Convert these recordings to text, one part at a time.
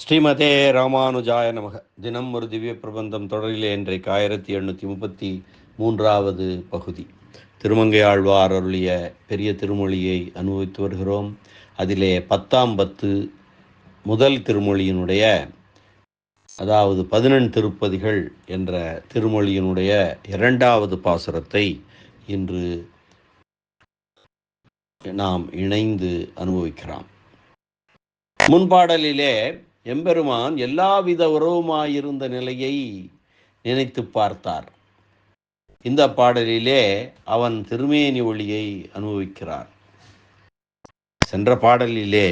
ஸ்ரீமதே ராமானுஜாய நமக. தினம் ஒரு திவ்ய பிரபந்தம் தொடரிலே இன்றைக்கு ஆயிரத்தி எண்ணூற்றி முப்பத்தி மூன்றாவது பகுதி. திருமங்கை ஆழ்வார் அருளிய பெரிய திருமொழியை அனுபவித்து வருகிறோம். அதிலே பத்தாம் பத்து முதல் திருமொழியினுடைய அதாவது பதினெண் திருப்பதிகள் என்ற திருமொழியினுடைய இரண்டாவது பாசுரத்தை இன்று நாம் இணைந்து அனுபவிக்கிறோம். முன்பாடலிலே எம்பெருமான் எல்லாவித உறவுமாயிருந்த நிலையை நினைத்து பார்த்தார். இந்த பாடலிலே அவன் திருமேனி ஒளியை அனுபவிக்கிறார் சென்ற பாடலிலே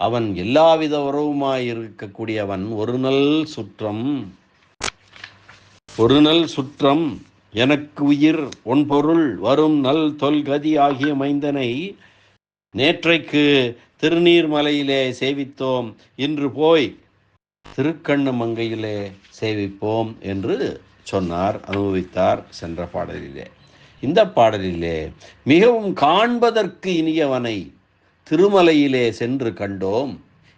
அவன் எல்லாவித உறவுமாயிருக்கக்கூடியவன் ஒரு நல் சுற்றம் ஒரு நல் சுற்றம் எனக்கு உயிர் ஒன் பொருள் வரும் நல் தொல்கதி ஆகிய மைந்தனை நேற்றைக்கு திருநீர்மலையிலே சேவித்தோம். இன்று போய் திருக்கண்ணமங்கையிலே சேவிப்போம் என்று சொன்னார் அனுபவித்தார் சென்ற பாடலிலே. இந்த பாடலிலே மிகவும் காண்பதற்கு இனியவனை திருமலையிலே சென்று கண்டோம்.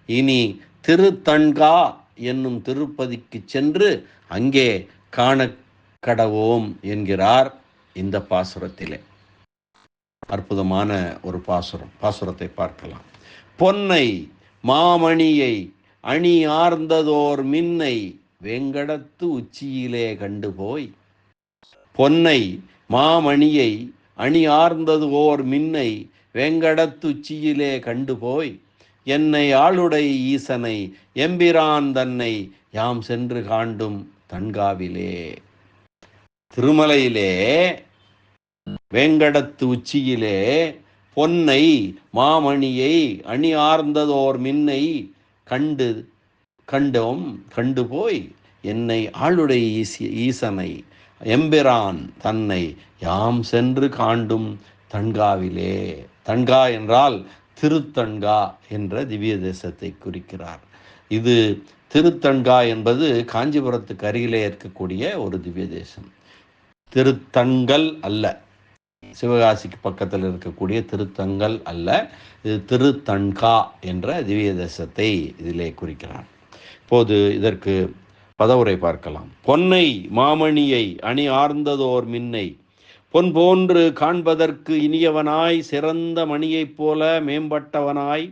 இனி திருத்தன்கா என்னும் திருப்பதிக்கு சென்று அங்கே காண கடவோம் என்கிறார் இந்த பாசுரத்திலே. அற்புதமான ஒரு பாசுரம் பாசுரத்தை பார்க்கலாம். பொன்னை மாமணியை அணி ஆர்ந்ததோர் மின்னை வெங்கடத்து உச்சியிலே கண்டு போய் பொன்னை மாமணியை அணி ஆர்ந்தது ஓர் மின்னை வெங்கடத்து உச்சியிலே கண்டு போய் என்னை ஆளுடை ஈசனை எம்பிரான் தன்னை யாம் சென்று காண்டும் தன்காவிலே. திருமலையிலே வேங்கடத்து உச்சியிலே பொன்னை மாமணியை அணி ஆர்ந்ததோர் மின்னை கண்டு கண்டோம் கண்டு போய் என்னை ஆளுடைய ஈசி ஈசனை எம்பிரான் தன்னை யாம் சென்று காண்டும் தன்காவிலே. தன்கா என்றால் திருத்தன்கா என்ற திவ்ய தேசத்தை குறிக்கிறார். இது திருத்தன்கா என்பது காஞ்சிபுரத்துக்கு அருகிலே இருக்கக்கூடிய ஒரு திவ்ய தேசம். திருத்தங்கள் அல்ல. சிவகாசிக்கு பக்கத்தில் இருக்கக்கூடிய திருத்தங்கல் அல்ல. இது திருத்தன்கா என்ற திவ்ய தேசத்தை இதிலே குறிக்கிறார். இப்போது இதற்கு பதவுரை பார்க்கலாம். பொன்னை மாமணியை அணி ஆர்ந்ததோர் மின்னை. பொன் போன்று காண்பதற்கு இனியவனாய் சிறந்த மணியைப் போல மேம்பட்டவனாய்.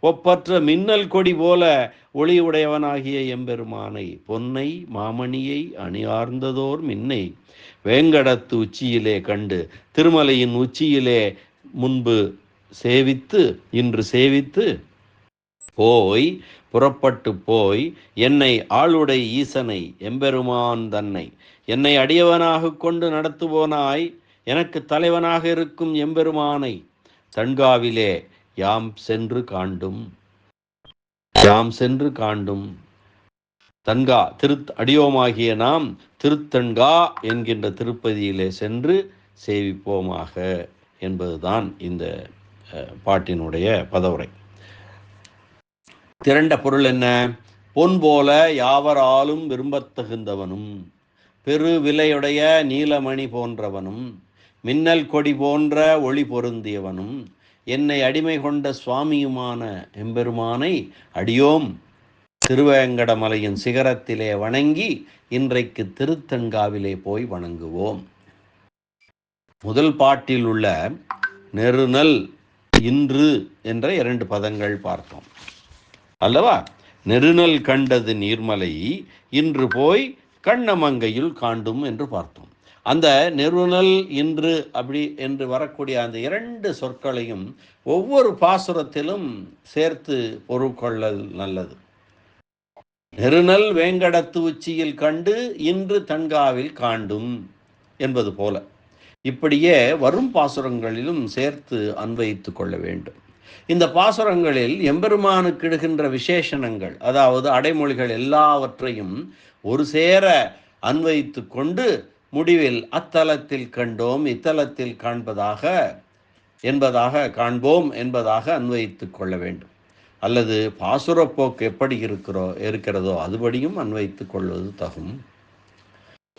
ஒப்பற்ற மின்னல் கொடி போல ஒளி உடையவனாகிய எம்பெருமானை பொன்னை மாமணியை அணியார்ந்ததோர் மின்னை. வேங்கடத்து உச்சியிலே கண்டு திருமலையின் உச்சியிலே முன்பு சேவித்து இன்று சேவித்து போய் புறப்பட்டு போய் என்னை ஆளுடை ஈசனை எம்பெருமான் தன்னை என்னை அடியவனாக கொண்டு நடத்துவோனாய் எனக்கு தலைவனாக இருக்கும் எம்பெருமானை தன்காவிலே யாம் சென்று காண்டும் யாம் சென்று காண்டும். தன்கா திரு அடியோமாகிய நாம் திருத்தன்கா என்கின்ற திருப்பதியிலே சென்று சேவிப்போமாக என்பதுதான் இந்த பாட்டினுடைய பதவுரை. திரண்ட பொருள் என்ன? பொன் போல யாவராலும் விரும்பத்தகுந்தவனும் பெரு விலையுடைய நீலமணி போன்றவனும் மின்னல் கொடி போன்ற ஒளி பொருந்தியவனும் என்னை அடிமை கொண்ட சுவாமியுமான எம்பெருமானை அடியோம் திருவேங்கடமலையின் சிகரத்திலே வணங்கி இன்றைக்கு திருத்தன்காவிலே போய் வணங்குவோம். முதல் பாட்டில் உள்ள நெருநல் இன்று என்ற இரண்டு பதங்கள் பார்த்தோம். அல்லவா? நெருநல் கண்டது நீர்மலை இன்று போய் கண்ணமங்கையில் காண்டும் என்று பார்த்தோம். அந்த நெருநல் இன்று அப்படி என்று வரக்கூடிய அந்த இரண்டு சொற்களையும் ஒவ்வொரு பாசுரத்திலும் சேர்த்து பொருட்கொள்ளல் நல்லது. நெருநல் வேங்கடத்து உச்சியில் கண்டு இன்று தன்காவில் காண்டும் என்பது போல. இப்படியே வரும் பாசுரங்களிலும் சேர்த்து அன்வயித்து கொள்ள வேண்டும். இந்த பாசுரங்களில் எம்பெருமானுக்கு இடுகின்ற விசேஷணங்கள் அதாவது அடைமொழிகள் எல்லாவற்றையும் ஒரு சேர அன்வயித்து கொண்டு முடிவில் அத்தலத்தில் கண்டோம் இத்தலத்தில் காண்பதாக என்பதாக காண்போம் என்பதாக அன்வயித்து கொள்ள வேண்டும். அல்லது பாசுரப்போக்கு எப்படி இருக்கிறோ இருக்கிறதோ அதுபடியும் அன்வைத்து கொள்வது தகும்.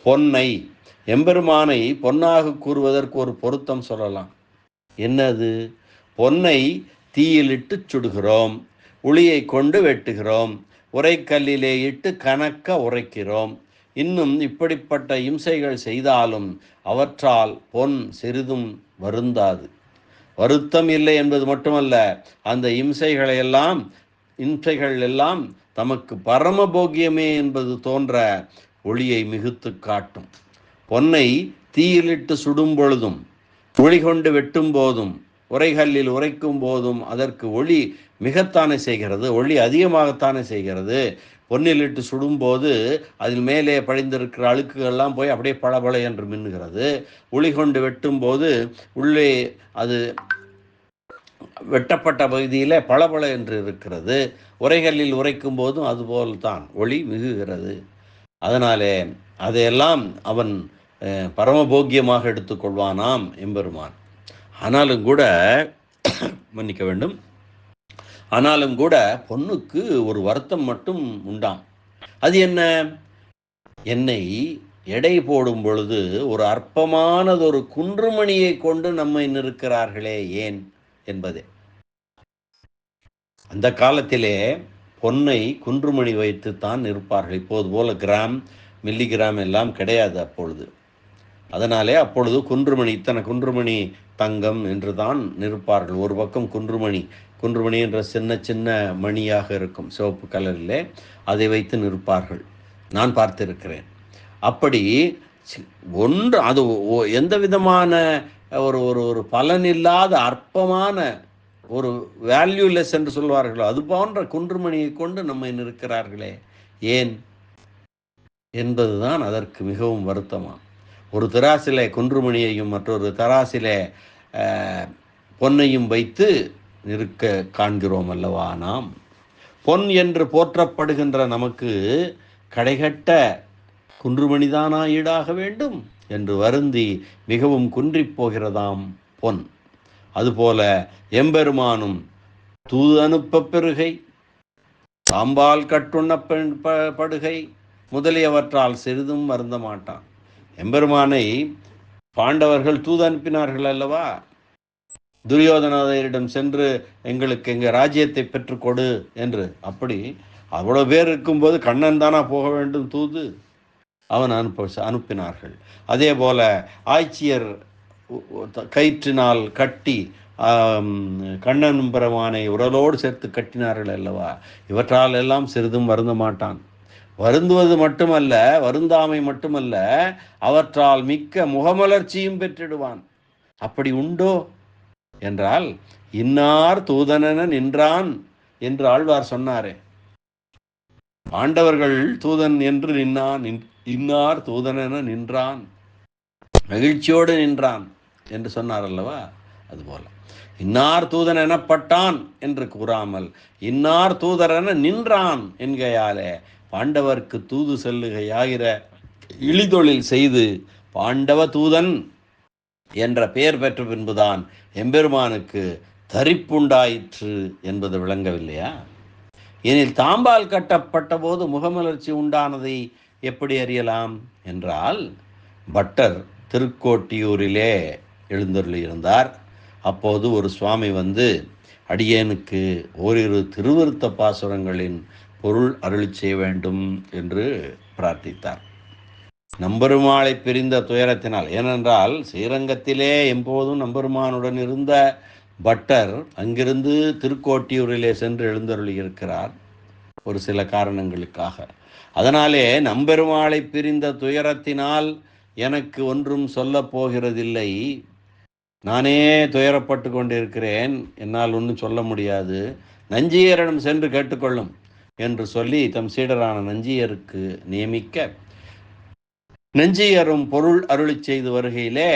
பொன்னை எம்பெருமானை பொன்னாக கூறுவதற்கு ஒரு பொருத்தம் சொல்லலாம். என்னது? பொன்னை தீயிலிட்டு சுடுகிறோம் உளியை கொண்டு வெட்டுகிறோம் உரைக்கல்லிலே இட்டு கணக்க உரைக்கிறோம். இன்னும் இப்படிப்பட்ட இம்சைகள் செய்தாலும் அவற்றால் பொன் சிறிதும் வருந்தாது. வருத்தம் இல்லை என்பது மட்டுமல்ல அந்த இம்சைகளை எல்லாம் இம்சைகள் எல்லாம் தமக்கு பரம போக்கியமே என்பது தோன்ற ஒளியை மிகுத்து காட்டும். பொன்னை தீயிலிட்டு சுடும் பொழுதும் ஒளி கொண்டு வெட்டும் போதும் உரைகல்லில் உரைக்கும் போதும் அதற்கு ஒளி மிகத்தானே செய்கிறது ஒளி அதிகமாகத்தானே செய்கிறது. பொன்னிலிட்டு சுடும்போது அதில் மேலே பழிந்திருக்கிற அழுக்குகள்லாம் போய் அப்படியே பளபள என்று மின்னுகிறது. ஒளி கொண்டு வெட்டும்போது உள்ளே அது வெட்டப்பட்ட பகுதியில் பளபள என்று இருக்கிறது. உரைகளில் உரைக்கும் போதும் அதுபோல்தான் ஒளி மிகுகிறது. அதனாலே அதையெல்லாம் அவன் பரமபோக்கியமாக எடுத்துக்கொள்வானாம் எம்பெருமான். ஆனாலும் கூட மன்னிக்க வேண்டும் ஆனாலும் கூட பொண்ணுக்கு ஒரு வருத்தம் மட்டும் உண்டாம். அது என்ன? என்னை எடை போடும் பொழுது ஒரு அற்பமானதொரு குன்றுமணியை கொண்டு நம்மை நிற்கிறார்களே ஏன் என்பதே. அந்த காலத்திலே பொன்னை குன்றுமணி வைத்து தான் நிற்பார்கள். இப்போது போல கிராம் மில்லிகிராம் எல்லாம் கிடையாது அப்பொழுது. அதனாலே அப்பொழுது குன்றுமணி இத்தனை குன்றுமணி தங்கம் என்று தான் நிற்பார்கள். ஒரு பக்கம் குன்றுமணி குன்றுமணி என்ற சின்ன சின்ன மணியாக இருக்கும் சிவப்பு கலரிலே அதை வைத்து நிற்பார்கள். நான் பார்த்திருக்கிறேன். அப்படி ஒன்று அது ஒ- எந்த விதமான ஒரு ஒரு ஒரு பலனில்லாத அற்பமான ஒரு வேல்யூலெஸ் என்று சொல்வார்களோ அது போன்ற குன்றுமணியை கொண்டு நம்மை நிற்கிறார்களே. ஏன்? என்பதுதான் அதற்கு மிகவும் வருத்தமாக ஒரு தராசிலே குன்றுமணியையும் மற்றொரு தராசிலே பொன்னையும் வைத்து நிற்க காண்கிறோம் அல்லவா நாம்? பொன் என்று போற்றப்படுகின்ற நமக்கு கடைகட்ட குன்றுமணிதானா ஈடாக வேண்டும் என்று வருந்தி மிகவும் குன்றிப் போகிறதாம் பொன். அதுபோல எம்பெருமானும் தூது அனுப்ப பெருகை சாம்பால் கட்டுண்ண பெண் ப- படுகை முதலியவற்றால் சிறிதும் வருந்த மாட்டான் எம்பெருமானை பாண்டவர்கள் தூது அனுப்பினார்கள் அல்லவா? துரியோதனரிடம் சென்று எங்களுக்கு எங்கள் ராஜ்யத்தை பெற்றுக்கொடு என்று. அப்படி அவ்வளோ பேர் இருக்கும்போது கண்ணன் தானா போக வேண்டும் தூது. அவன் அனுப்ப அனுப்பினார்கள். அதே போல ஆய்ச்சியர் கயிற்றினால் கட்டி கண்ணன் பெருமானை உடலோடு சேர்த்து கட்டினார்கள் அல்லவா? இவற்றால் எல்லாம் சிறிதும் வருந்த மாட்டான். வருந்துவது மட்டுமல்ல வருந்தாமை மட்டுமல்ல அவற்றால் மிக்க முகமலர்ச்சியும் பெற்றிடுவான். அப்படி உண்டோ? என்றால் இன்னார் தூதனென நின்றான் என்று ஆழ்வார் சொன்னாரே. பாண்டவர்கள் தூதன் என்று நின்னான் இன்னார் தூதனென நின்றான். மகிழ்ச்சியோடு நின்றான் என்று சொன்னார் அல்லவா அதுபோல. இன்னார் தூதன் எனப்பட்டான் என்று கூறாமல் இன்னார் தூதரென நின்றான் என்கையாலே பாண்டவர்க்கு தூது செல்லுகையாகிற இழிதொழில் செய்து பாண்டவ தூதன் என்ற பெயர் பெற்ற பின்புதான் எம்பெருமானுக்கு தரிப்புண்டாயிற்று என்பது விளங்கவில்லையா? எனில் தாம்பால் கட்டப்பட்ட போது முகமலர்ச்சி உண்டானதை எப்படி அறியலாம் என்றால் பட்டர் திருக்கோட்டியூரிலே எழுந்தருளியிருந்தார். அப்போது ஒரு சுவாமி வந்து அடியேனுக்கு ஓரிரு திருவிருத்த பாசுரங்களின் பொருள் அருளி செய்ய வேண்டும் என்று பிரார்த்தித்தார். நம்பெருமாளை பிரிந்த துயரத்தினால் ஏனென்றால் ஸ்ரீரங்கத்திலே எப்போதும் நம்பெருமானுடன் இருந்த பட்டர் அங்கிருந்து திருக்கோட்டியூரிலே சென்று எழுந்தருளியிருக்கிறார் ஒரு சில காரணங்களுக்காக. அதனாலே நம்பெருமாளை பிரிந்த துயரத்தினால் எனக்கு ஒன்றும் சொல்ல போகிறதில்லை. நானே துயரப்பட்டு கொண்டிருக்கிறேன். என்னால் ஒன்றும் சொல்ல முடியாது. நஞ்சியரிடம் சென்று கேட்டுக்கொள்ளும் என்று சொல்லி தம் சீடரான நஞ்சியருக்கு நியமிக்க நெஞ்சியரும் பொருள் அருளிச் செய்து வருகையிலே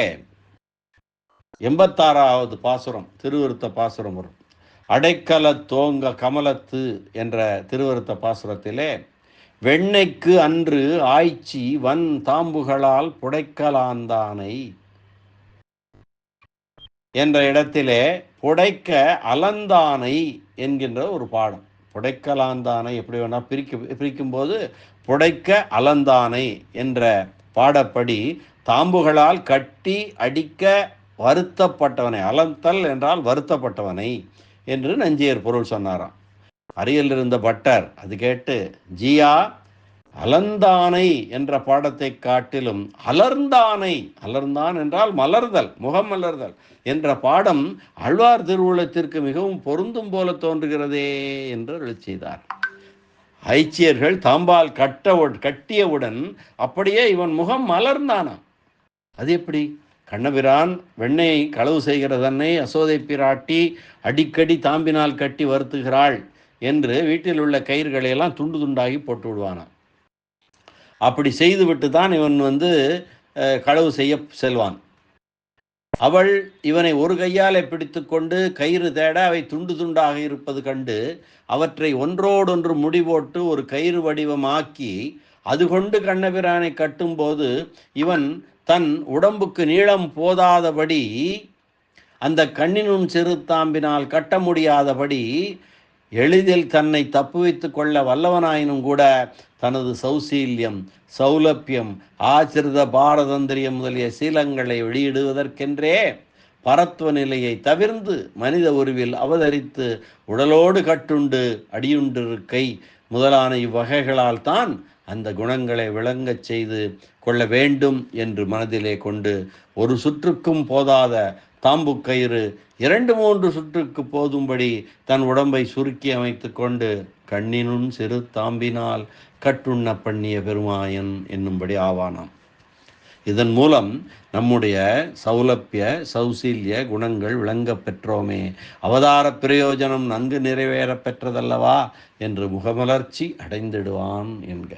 எண்பத்தாறாவது பாசுரம் திருவிருத்த பாசுரம் வரும். அடைக்கல தோங்க கமலத்து என்ற திருவிருத்த பாசுரத்திலே வெண்ணெய்க்கு அன்று ஆய்ச்சி வன் தாம்புகளால் புடைக்கலாந்தானை என்ற இடத்திலே புடைக்க அலந்தானை என்கின்ற ஒரு பாடம். புடைக்கலாந்தானை எப்படி வேணால் பிரிக்க பிரிக்கும்போது புடைக்க அலந்தானை என்ற பாடப்படி தாம்புகளால் கட்டி அடிக்க வருத்தப்பட்டவனை அலந்தல் என்றால் வருத்தப்பட்டவனை என்று நஞ்சியர் பொருள் சொன்னாராம். அருகில் இருந்த பட்டர் அது கேட்டு ஜியா அலந்தானை என்ற பாடத்தை காட்டிலும் அலர்ந்தானை அலர்ந்தான் என்றால் மலர்தல் முகம் மலர்தல் என்ற பாடம் அழ்வார் திருவுளத்திற்கு மிகவும் பொருந்தும் போல தோன்றுகிறதே என்று எழுச் செய்தார். ஐச்சியர்கள் தாம்பால் கட்ட கட்டியவுடன் அப்படியே இவன் முகம் மலர்ந்தானாம். அது எப்படி? கண்ணபிரான் வெண்ணெய் களவு செய்கிற தன்னை அசோதை பிராட்டி அடிக்கடி தாம்பினால் கட்டி வருத்துகிறாள் என்று வீட்டில் உள்ள கயிறுகளையெல்லாம் துண்டு துண்டாகி போட்டு விடுவானாம். அப்படி செய்துவிட்டு தான் இவன் வந்து களவு செய்ய செல்வான். அவள் இவனை ஒரு கையாலே பிடித்து கொண்டு கயிறு தேட அவை துண்டு துண்டாக இருப்பது கண்டு அவற்றை ஒன்றோடொன்று முடிவோட்டு ஒரு கயிறு வடிவமாக்கி அது கொண்டு கண்ணபிரானை கட்டும்போது இவன் தன் உடம்புக்கு நீளம் போதாதபடி அந்த கண்ணினும் சிறு தாம்பினால் கட்ட முடியாதபடி எளிதில் தன்னை தப்புவித்து கொள்ள வல்லவனாயினும் கூட தனது சௌசீல்யம் சௌலபியம் ஆசிரித பாரதந்திரியம் முதலிய சீலங்களை வெளியிடுவதற்கென்றே பரத்துவ நிலையை தவிர்ந்து மனித உருவில் அவதரித்து உடலோடு கட்டுண்டு அடியுண்டிருக்கை முதலான இவ்வகைகளால் தான் அந்த குணங்களை விளங்கச் செய்து கொள்ள வேண்டும் என்று மனதிலே கொண்டு ஒரு சுற்றுக்கும் போதாத தாம்பு கயிறு இரண்டு மூன்று சுற்றுக்கு போதும்படி தன் உடம்பை சுருக்கி அமைத்து கொண்டு கண்ணினும் சிறு தாம்பினால் கட்டுண்ண பண்ணிய பெருமாயன் என்னும்படி ஆவானாம். இதன் மூலம் நம்முடைய சௌலப்பிய சௌசீல்ய குணங்கள் விளங்க பெற்றோமே. அவதார பிரயோஜனம் நன்கு நிறைவேற பெற்றதல்லவா? என்று முகமலர்ச்சி அடைந்திடுவான் என்க.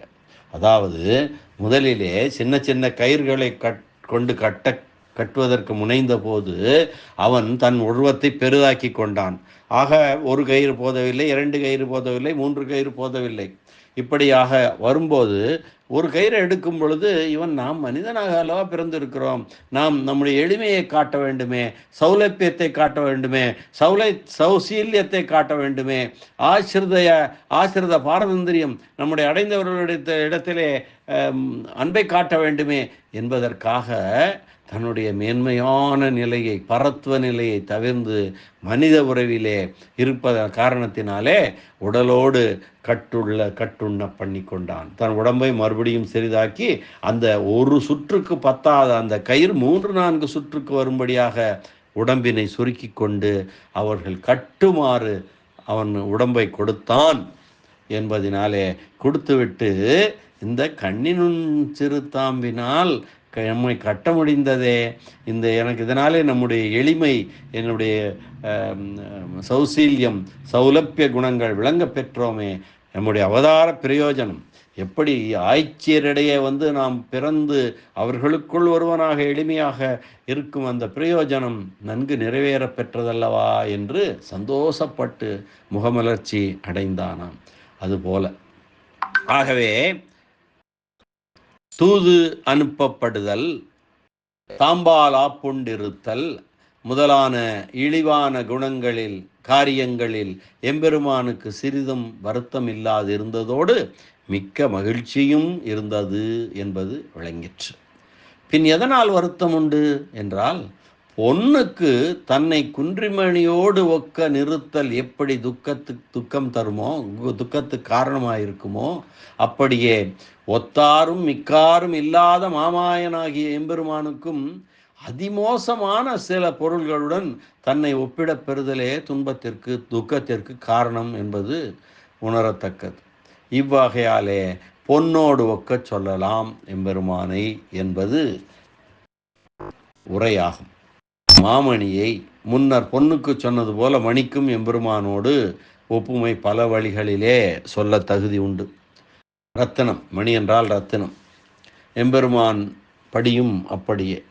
அதாவது முதலிலே சின்ன சின்ன கயிர்களை கட் கொண்டு கட்ட கட்டுவதற்கு முனைந்தபோது அவன் தன் உருவத்தை பெரிதாக்கி கொண்டான். ஆக ஒரு கயிறு போதவில்லை இரண்டு கயிறு போதவில்லை மூன்று கயிறு போதவில்லை. இப்படியாக வரும்போது ஒரு கயிறை எடுக்கும் பொழுது இவன் நாம் மனிதனாக அல்லவா பிறந்திருக்கிறோம்? நாம் நம்முடைய எளிமையை காட்ட வேண்டுமே சௌலபியத்தை காட்ட வேண்டுமே சௌலை சௌசீல்யத்தை காட்ட வேண்டுமே ஆசிரிதய ஆசிரித பாரதந்திரியம் நம்முடைய அடைந்தவர்களுடைய இடத்திலே அன்பை காட்ட வேண்டுமே என்பதற்காக தன்னுடைய மேன்மையான நிலையை பரத்துவ நிலையை தவிர்ந்து மனித உறவிலே இருப்பத காரணத்தினாலே உடலோடு கட்டுள்ள கட்டுண்ண பண்ணி கொண்டான் தன் உடம்பை மறுபடியும் சிறிதாக்கி அந்த ஒரு சுற்றுக்கு பத்தாத அந்த கயிறு மூன்று நான்கு சுற்றுக்கு வரும்படியாக உடம்பினை சுருக்கி கொண்டு அவர்கள் கட்டுமாறு அவன் உடம்பை கொடுத்தான் என்பதினாலே கொடுத்துவிட்டு இந்த கண்ணினுன் சிறுத்தாம்பினால் நம்மை கட்ட முடிந்ததே இந்த எனக்கு இதனாலே நம்முடைய எளிமை என்னுடைய சௌசீல்யம் சௌலபிய குணங்கள் விளங்க பெற்றோமே. நம்முடைய அவதார பிரயோஜனம். எப்படி ஆய்ச்சியரிடையே வந்து நாம் பிறந்து அவர்களுக்குள் ஒருவனாக எளிமையாக இருக்கும் அந்த பிரயோஜனம் நன்கு நிறைவேற பெற்றதல்லவா என்று சந்தோஷப்பட்டு முகமலர்ச்சி அடைந்தானாம். அதுபோல. ஆகவே தூது அனுப்பப்படுதல் தாம்பால் ஆப்புண்டிருத்தல் முதலான இழிவான குணங்களில் காரியங்களில் எம்பெருமானுக்கு சிறிதும் வருத்தம் இல்லாதிருந்ததோடு மிக்க மகிழ்ச்சியும் இருந்தது என்பது விளங்கிற்று. பின் எதனால் வருத்தம் உண்டு என்றால் பொன்னுக்கு தன்னை குன்றிமணியோடு ஒக்க நிறுத்தல் எப்படி துக்கத்துக்கு துக்கம் தருமோ துக்கத்துக்கு காரணமாக இருக்குமோ அப்படியே ஒத்தாரும் மிக்காரும் இல்லாத மாமாயனாகிய எம்பெருமானுக்கும் அதிமோசமான சில பொருள்களுடன் தன்னை ஒப்பிடப் பெறுதலே துன்பத்திற்கு துக்கத்திற்கு காரணம் என்பது உணரத்தக்கது. இவ்வகையாலே பொன்னோடு ஒக்கச் சொல்லலாம் எம்பெருமானை என்பது உரையாகும். மாமணியை முன்னர் பொன்னுக்கு சொன்னது போல மணிக்கும் எம்பெருமானோடு ஒப்புமை பல வழிகளிலே சொல்ல தகுதி உண்டு. ரத்தினம் மணி என்றால் ரத்தினம். எம்பெருமான் படியும் அப்படியே.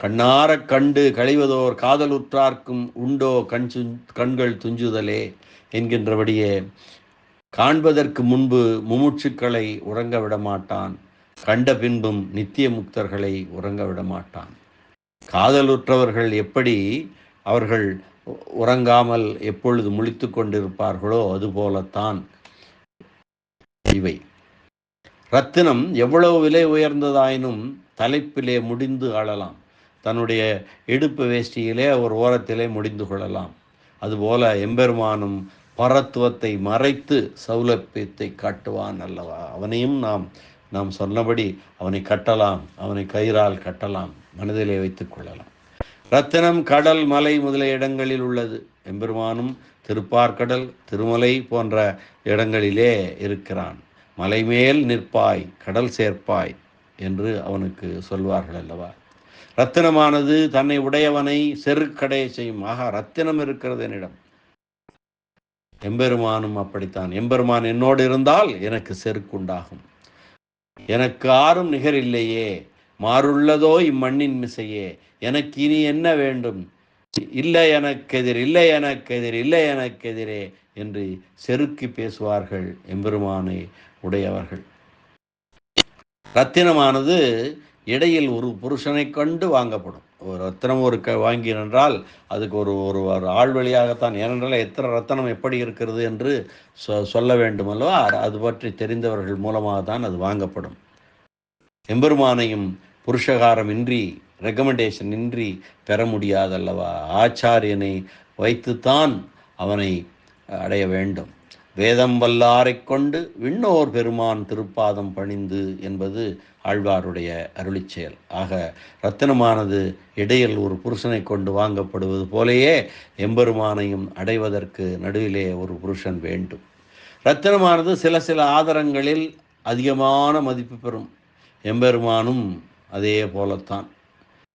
கண்ணாரக் கண்டு கழிவதோர் காதலுற்றார்க்கும் உண்டோ கண் சுஞ்- கண்கள் துஞ்சுதலே என்கின்றபடியே காண்பதற்கு முன்பு முமுட்சுக்களை உறங்க விட மாட்டான் கண்ட பின்பும் நித்திய முக்தர்களை உறங்க விடமாட்டான். காதலுற்றவர்கள் எப்படி அவர்கள் உறங்காமல் எப்பொழுது முழித்து கொண்டிருப்பார்களோ அதுபோலத்தான் இவை. ரத்தினம் எவ்வளவு விலை உயர்ந்ததாயினும் தலைப்பிலே முடிந்து ஆளலாம் தன்னுடைய இடுப்பு வேஷ்டியிலே ஒரு ஓரத்திலே முடிந்து கொள்ளலாம். அதுபோல எம்பெருமானும் பரத்துவத்தை மறைத்து சௌலபியத்தை காட்டுவான் அல்லவா? அவனையும் நாம் நாம் சொன்னபடி அவனை கட்டலாம் அவனை கயிறால் கட்டலாம். மனதிலே வைத்துக் கொள்ளலாம். ரத்தினம் கடல் மலை முதலிய இடங்களில் உள்ளது. எம்பெருமானும் திருப்பார்கடல் திருமலை போன்ற இடங்களிலே இருக்கிறான். மலை மேல் நிற்பாய் கடல் சேர்ப்பாய் என்று அவனுக்கு சொல்வார்கள் அல்லவா? ரத்தினமானது தன்னை உடையவனை செருக்கடைய செய்யும். ஆகா ரத்தினம் இருக்கிறது என்னிடம். எம்பெருமானும் அப்படித்தான். எம்பெருமான் என்னோடு இருந்தால் எனக்கு செருக்குண்டாகும். எனக்கு ஆறும் நிகரில்லையே மாறுள்ளதோ இம்மண்ணின் மிசையே. எனக்கு இனி என்ன வேண்டும்? இல்லை எனக்கெதிர் இல்லை எனக்கெதிர் இல்லை எனக்கெதிரே என்று செருக்கி பேசுவார்கள் எம்பெருமானை உடையவர்கள். ரத்தினமானது இடையில் ஒரு புருஷனை கண்டு வாங்கப்படும். ஒரு ரத்தினம் ஒரு க வாங்கினென்றால் அதுக்கு ஒரு ஒரு ஒரு ஆள் வழியாகத்தான். ஏனென்றால் எத்தனை ரத்தனம் எப்படி இருக்கிறது என்று சொ சொல்ல வேண்டும் அல்லவா? அது பற்றி தெரிந்தவர்கள் மூலமாக தான் அது வாங்கப்படும். எம்பெருமானையும் புருஷகாரம் இன்றி ரெக்கமெண்டேஷன் இன்றி பெற முடியாதல்லவா? ஆச்சாரியனை வைத்துத்தான் அவனை அடைய வேண்டும். வேதம் வல்லாரைக் கொண்டு விண்ணோர் பெருமான் திருப்பாதம் பணிந்து என்பது ஆழ்வாருடைய அருளிச்செயல் ஆக ரத்தினமானது இடையில் ஒரு புருஷனை கொண்டு வாங்கப்படுவது போலேயே எம்பெருமானையும் அடைவதற்கு நடுவிலே ஒரு புருஷன் வேண்டும். ரத்தினமானது சில சில ஆதரங்களில் அதிகமான மதிப்பு பெறும். எம்பெருமானும் அதே போலத்தான்.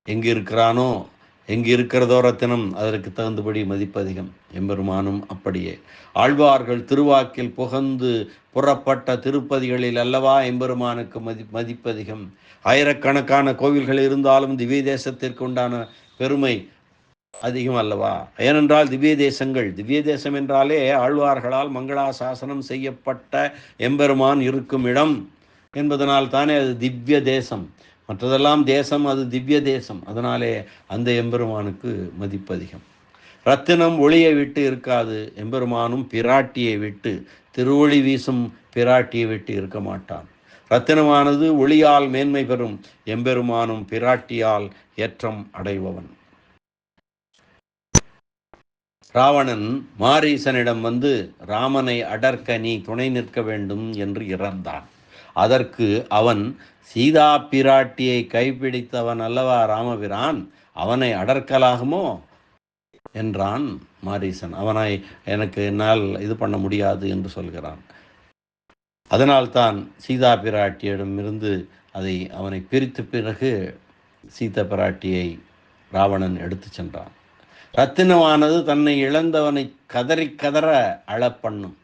எங்கு இருக்கிறானோ எங்கு இருக்கிறதோ ரத்தினம் அதற்கு தகுந்தபடி மதிப்பு அதிகம் எம்பெருமானும் அப்படியே. ஆழ்வார்கள் திருவாக்கில் புகந்து புறப்பட்ட திருப்பதிகளில் அல்லவா எம்பெருமானுக்கு மதி மதிப்பதிகம்? ஆயிரக்கணக்கான கோவில்கள் இருந்தாலும் திவ்ய தேசத்திற்கு உண்டான பெருமை அதிகம் அல்லவா? ஏனென்றால் திவ்ய தேசங்கள் திவ்ய தேசம் என்றாலே ஆழ்வார்களால் மங்களாசாசனம் செய்யப்பட்ட எம்பெருமான் இருக்கும் இடம் என்பதனால் தானே அது திவ்ய தேசம். மற்றதெல்லாம் தேசம் அது திவ்ய தேசம். அதனாலே அந்த எம்பெருமானுக்கு மதிப்பு அதிகம். ரத்தினம் ஒளியை விட்டு இருக்காது எம்பெருமானும் பிராட்டியை விட்டு திருவொளி வீசும் பிராட்டியை விட்டு இருக்க மாட்டான். ரத்தினமானது ஒளியால் மேன்மை பெறும் எம்பெருமானும் பிராட்டியால் ஏற்றம் அடைபவன். ராவணன் மாரீசனிடம் வந்து ராமனை அடர்க்க நீ துணை நிற்க வேண்டும் என்று இறந்தான். அதற்கு அவன் சீதா பிராட்டியை கைப்பிடித்தவன் அல்லவா ராமபிரான்? அவனை அடர்க்கலாகுமோ என்றான் மாரீசன். அவனை எனக்கு என்னால் இது பண்ண முடியாது என்று சொல்கிறான். அதனால்தான் சீதா பிராட்டியிடமிருந்து அதை அவனை பிரித்த பிறகு சீதா பிராட்டியை ராவணன் எடுத்து சென்றான். ரத்தினமானது தன்னை இழந்தவனை கதறி கதற அழப்பண்ணும்.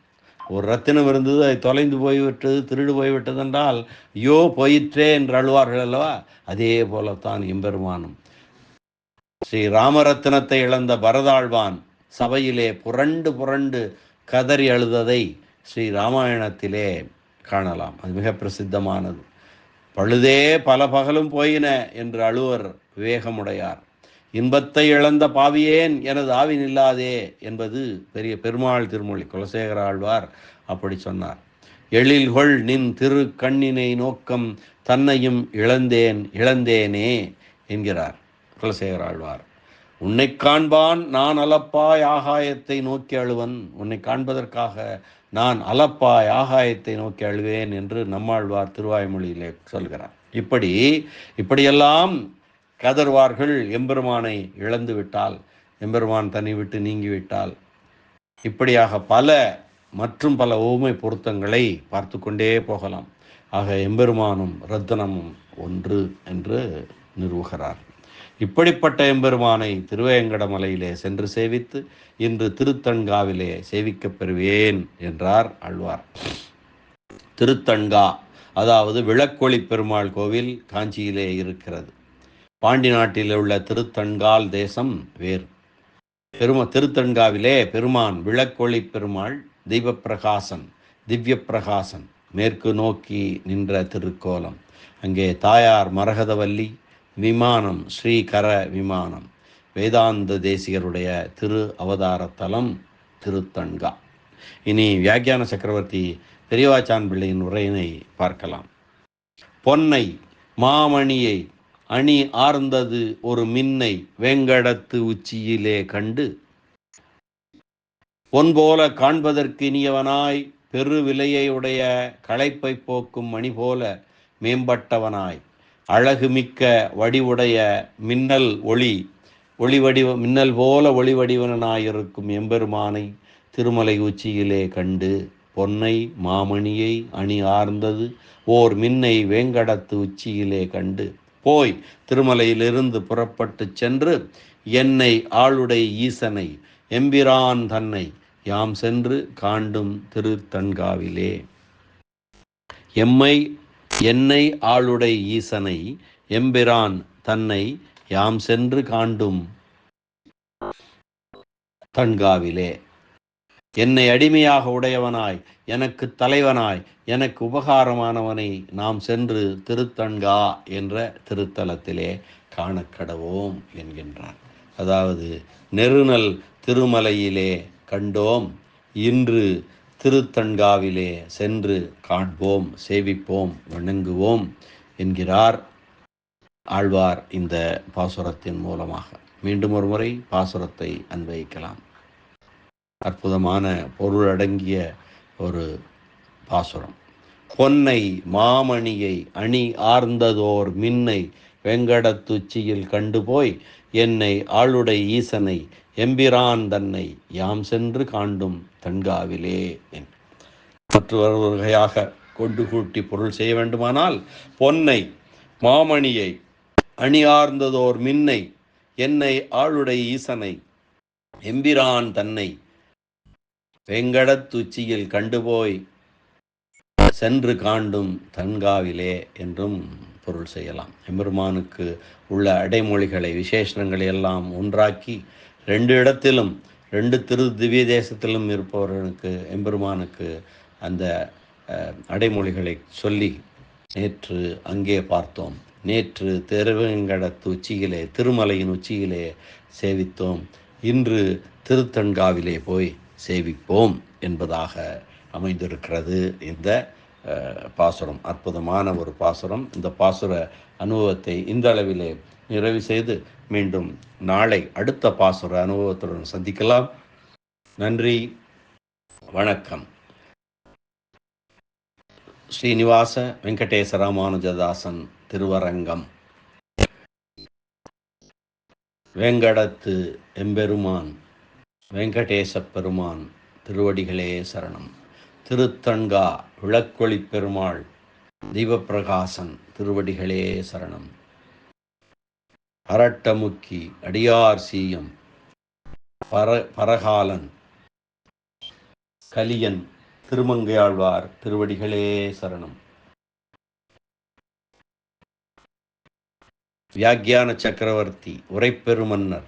ஒரு ரத்தினம் இருந்தது அது தொலைந்து போய்விட்டது திருடு போய்விட்டது என்றால் ஐயோ போயிற்றே என்று அழுவார்கள் அல்லவா? அதே போலத்தான் எம்பெருமானும். ஸ்ரீ ராமரத்னத்தை இழந்த பரதாழ்வான் சபையிலே புரண்டு புரண்டு கதறி அழுததை ஸ்ரீ ராமாயணத்திலே காணலாம். அது மிக பிரசித்தமானது. பழுதே பல பகலும் போயின என்று அழுவர் விவேகமுடையார் இன்பத்தை இழந்த பாவியேன் எனது ஆவி நில்லாதே என்பது பெரிய பெருமாள் திருமொழி குலசேகர ஆழ்வார் அப்படி சொன்னார். எழில்கொள் நின் திரு கண்ணினை நோக்கம் தன்னையும் இழந்தேன் இழந்தேனே என்கிறார் குலசேகர ஆழ்வார். உன்னை காண்பான் நான் அலப்பாய் ஆகாயத்தை நோக்கி அழுவன். உன்னை காண்பதற்காக நான் அலப்பாய் ஆகாயத்தை நோக்கி அழுவேன் என்று நம்மாழ்வார் திருவாய்மொழியிலே சொல்கிறார். இப்படி இப்படியெல்லாம் கதர்வார்கள் எம்பெருமானை இழந்து விட்டால் எம்பெருமான் தன்னை விட்டு நீங்கிவிட்டால். இப்படியாக பல மற்றும் பல ஓமை பொருத்தங்களை பார்த்து கொண்டே போகலாம். ஆக எம்பெருமானும் ரத்தனமும் ஒன்று என்று நிறுவுகிறார். இப்படிப்பட்ட எம்பெருமானை திருவேங்கடமலையிலே சென்று சேவித்து இன்று திருத்தன்காவிலே சேவிக்கப் பெறுவேன் என்றார் ஆழ்வார். திருத்தன்கா அதாவது விளக்கொளி பெருமாள் கோவில் காஞ்சியிலே இருக்கிறது. பாண்டி நாட்டில் உள்ள திருத்தன்கால் தேசம் வேறு. பெரும திருத்தன்காவிலே பெருமான் விளக்கொளி பெருமாள் தீபப்பிரகாசன் திவ்ய பிரகாசன் மேற்கு நோக்கி நின்ற திருக்கோலம். அங்கே தாயார் மரகதவல்லி விமானம் ஸ்ரீகர விமானம் வேதாந்த தேசிகருடைய திரு அவதார தலம் திருத்தன்கா. இனி வியாக்கியான சக்கரவர்த்தி பெரியவாச்சான் பிள்ளையின் உரையினை பார்க்கலாம். பொன்னை மாமணியை அணி ஆர்ந்தது ஒரு மின்னை வேங்கடத்து உச்சியிலே கண்டு பொன்போல காண்பதற்கு இனியவனாய் பெரு விலையுடைய களைப்பை போக்கும் மணி போல மேம்பட்டவனாய். அழகுமிக்க வடிவுடைய மின்னல் ஒளி ஒளி வடிவ மின்னல் போல ஒளி வடிவனாயிருக்கும் எம்பெருமானை திருமலை உச்சியிலே கண்டு பொன்னை மாமணியை அணி ஆர்ந்தது ஓர் மின்னை வேங்கடத்து உச்சியிலே கண்டு போய் திருமலையிலிருந்து புறப்பட்டு சென்று என்னை ஆளுடை ஈசனை எம்பிரான் தன்னை யாம் சென்று காண்டும் திருத்தன்காவிலே. எம்மை என்னை ஆளுடை ஈசனை எம்பிரான் தன்னை யாம் சென்று காண்டும் தன்காவிலே. என்னை அடிமையாக உடையவனாய் எனக்கு தலைவனாய் எனக்கு உபகாரமானவனை நாம் சென்று திருத்தன்கா என்ற திருத்தலத்திலே காணக்கடவோம் என்கின்றார் அதாவது நெருநல் திருமலையிலே கண்டோம் இன்று திருத்தன்காவிலே சென்று காண்போம் சேவிப்போம் வணங்குவோம் என்கிறார் ஆழ்வார் இந்த பாசுரத்தின் மூலமாக. மீண்டும் ஒரு முறை பாசுரத்தை அன்வயிக்கலாம் அற்புதமான பொருளடங்கிய ஒரு பாசுரம். பொன்னை மாமணியை அணி ஆர்ந்ததோர் மின்னை வெங்கடத்துச்சியில் கண்டுபோய் என்னை ஆளுடை ஈசனை எம்பிரான் தன்னை யாம் சென்று காண்டும் தன்காவிலே என். மற்றொரு வகையாக கொண்டு கூட்டி பொருள் செய்ய வேண்டுமானால் பொன்னை மாமணியை அணியார்ந்ததோர் மின்னை என்னை ஆளுடை ஈசனை எம்பிரான் தன்னை வெங்கடத்துச்சியில் கண்டுபோய் சென்று காண்டும் தன்காவிலே என்றும் பொருள் செய்யலாம். எம்பெருமானுக்கு உள்ள அடைமொழிகளை விசேஷங்களை எல்லாம் ஒன்றாக்கி ரெண்டு இடத்திலும் ரெண்டு திரு திவ்ய தேசத்திலும் இருப்பவர்களுக்கு எம்பெருமானுக்கு அந்த அடைமொழிகளை சொல்லி நேற்று அங்கே பார்த்தோம். நேற்று திருவேங்கடத்து உச்சியிலே திருமலையின் உச்சியிலே சேவித்தோம். இன்று திருத்தன்காவிலே போய் சேவிப்போம் என்பதாக அமைந்திருக்கிறது இந்த அஹ், பாசுரம். அற்புதமான ஒரு பாசுரம். இந்த பாசுர அனுபவத்தை இந்த அளவிலே நிறைவு செய்து மீண்டும் நாளை அடுத்த பாசுர அனுபவத்துடன் சந்திக்கலாம். நன்றி. வணக்கம். ஸ்ரீனிவாச வெங்கடேச ராமானுஜதாசன் திருவரங்கம். வேங்கடத்து எம்பெருமான் வெங்கடேச பெருமான் திருவடிகளே சரணம். திருத்தன்கா விளக்கொளி பெருமாள் தீபப்பிரகாசன் திருவடிகளே சரணம். அரட்டமுக்கி அடியார் சீயம் பர பரகாலன் கலியன் திருமங்கையாழ்வார் திருவடிகளே சரணம். வியாக்கியான சக்கரவர்த்தி உரைப்பெருமன்னர்